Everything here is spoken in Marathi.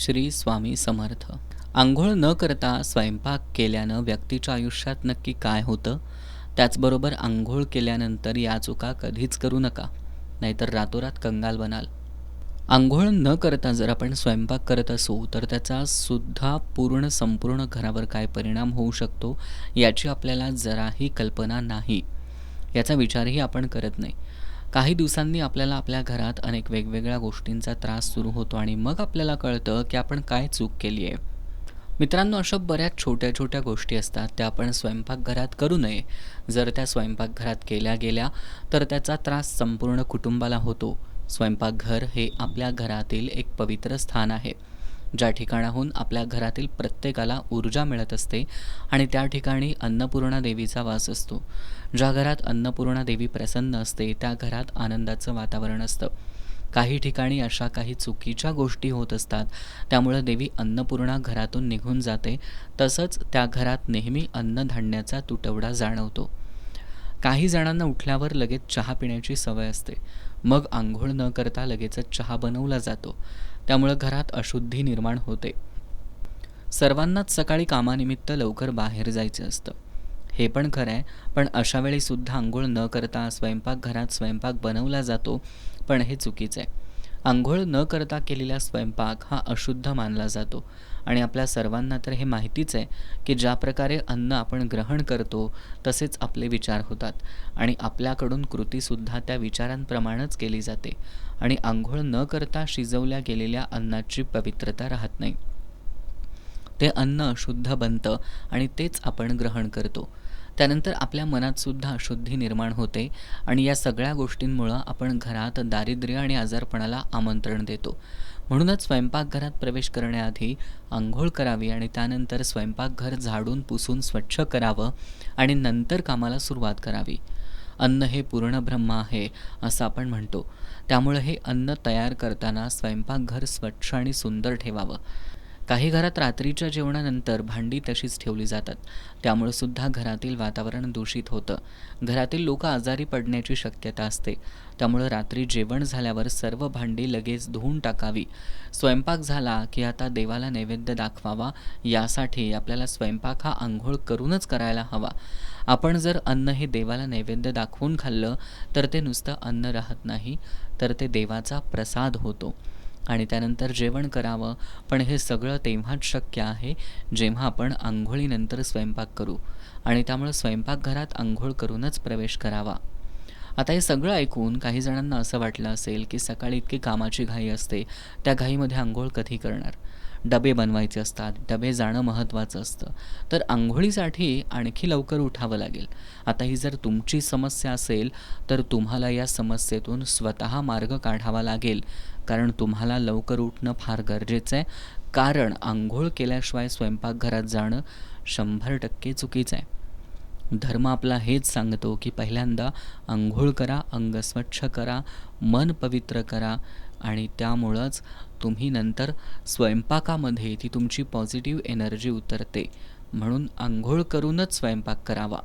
श्री स्वामी समर्थ. आंघोळ न करता स्वयंपाक केल्यानं व्यक्तीच्या आयुष्यात नक्की काय होतं? त्याचबरोबर आंघोळ केल्यानंतर या चुका कधीच करू नका नाहीतर रातोरात कंगाल बनाल. आंघोळ न करता जर आपण स्वयंपाक करत असू तर त्याचा सुद्धा पूर्ण संपूर्ण घरावर काय परिणाम होऊ शकतो याची आपल्याला जराही कल्पना नाही. याचा विचारही आपण करत नाही. काही दिवसांनी आपल्याला आपल्या घरात अनेक वेगवेगळ्या गोष्टींचा त्रास सुरू होतो आणि मग आपल्याला कळतं की आपण काय चूक केली आहे. मित्रांनो अशा बऱ्याच छोट्या छोट्या गोष्टी असतात त्या आपण स्वयंपाकघरात करू नये. जर त्या स्वयंपाकघरात केल्या गेल्या तर त्याचा त्रास संपूर्ण कुटुंबाला होतो. स्वयंपाकघर हे आपल्या घरातील एक पवित्र स्थान आहे. ज्या ठिकाणाहून आपल्या घरातील प्रत्येकाला ऊर्जा मिळत असते आणि त्या ठिकाणी अन्नपूर्णा देवीचा वास असतो. ज्या घरात अन्नपूर्णा देवी प्रसन्न असते त्या घरात आनंदाचं वातावरण असतं. काही ठिकाणी अशा काही चुकीच्या गोष्टी होत असतात त्यामुळं देवी अन्नपूर्णा घरातून निघून जाते. तसंच त्या घरात नेहमी अन्नधान्याचा तुटवडा जाणवतो. काही जणांना उठल्यावर लगेच चहा पिण्याची सवय असते. मग आंघोळ न करता लगेचच चहा बनवला जातो. त्यामुळं घरात अशुद्धी निर्माण होते. सर्वांनाच सकाळी कामानिमित्त लवकर बाहेर जायचं असतं. हे पण खरं आहे पण अशावेळी सुद्धा आंघोळ न करता स्वयंपाकघरात स्वयंपाक बनवला जातो पण हे चुकीचं आहे. आंघोळ न करता केलेला स्वयंपाक हा अशुद्ध मानला जातो. आणि आपल्या सर्वांना तर हे माहितीच आहे की ज्या प्रकारे अन्न आपण ग्रहण करतो तसेच आपले विचार होतात. आणि आपल्याकडून कृतीसुद्धा त्या विचारांप्रमाणेच केली जाते. आणि आंघोळ न करता शिजवल्या गेलेल्या अन्नाची पवित्रता राहत नाही. ते अन्न अशुद्ध बनतं आणि तेच आपण ग्रहण करतो. त्यानंतर आपल्या मनात सुद्धा अशुद्धी निर्माण होते आणि या सगळ्या गोष्टींमुळं आपण घरात दारिद्र्य आणि आजारपणाला आमंत्रण देतो. म्हणूनच स्वयंपाकघरात प्रवेश करण्याआधी आंघोळ करावी आणि त्यानंतर स्वयंपाकघर झाडून पुसून स्वच्छ करावं आणि नंतर कामाला सुरुवात करावी. अन्न हे पूर्ण ब्रह्म आहे असं आपण म्हणतो. त्यामुळे हे अन्न तयार करताना स्वयंपाकघर स्वच्छ आणि सुंदर ठेवावं. काही घरात रात्रीच्या जेवणानंतर भांडी तशीच ठेवली जातात. त्यामुळे सुद्धा घरातील वातावरण दूषित होतं. घरातील लोक आजारी पडण्याची शक्यता असते. त्यामुळं रात्री जेवण झाल्यावर सर्व भांडी लगेच धुवून टाकावी. स्वयंपाक झाला की आता देवाला नैवेद्य दाखवावा यासाठी आपल्याला स्वयंपाक हा आंघोळ करूनच करायला हवा. आपण जर अन्न हे देवाला नैवेद्य दाखवून खाल्लं तर ते नुसतं अन्न राहत नाही तर ते देवाचा प्रसाद होतो. आणि त्यानंतर जेवण करावं. पण हे सगळं तेव्हाच शक्य आहे जेव्हा आपण आंघोळीनंतर स्वयंपाक करू. आणि त्यामुळं स्वयंपाकघरात आंघोळ करूनच प्रवेश करावा. आता हे सगळं ऐकून काही जणांना असं वाटलं असेल की सकाळी इतकी कामाची घाई असते त्या घाईमध्ये आंघोळ कधी करणार? डबे बनवायचे असतात डबे जाणं महत्त्वाचं असतं. तर आंघोळीसाठी आणखी लवकर उठावं लागेल. आता ही जर तुमची समस्या असेल तर तुम्हाला या समस्येतून स्वतः मार्ग काढावा लागेल. कारण तुम्हाला लवकर उठणं फार गरजेचं आहे. कारण आंघोळ केल्याशिवाय स्वयंपाकघरात जाणं शंभर टक्के चुकीचं आहे. धर्म आपला हेच सांगतो की पहिल्यांदा आंघोळ करा अंग स्वच्छ करा मन पवित्र करा. आणि त्यामुळंच तुम्ही नंतर स्वयंपाकामध्ये ती तुमची पॉझिटिव्ह एनर्जी उतरते. म्हणून आंघोळ करूनच स्वयंपाक करावा.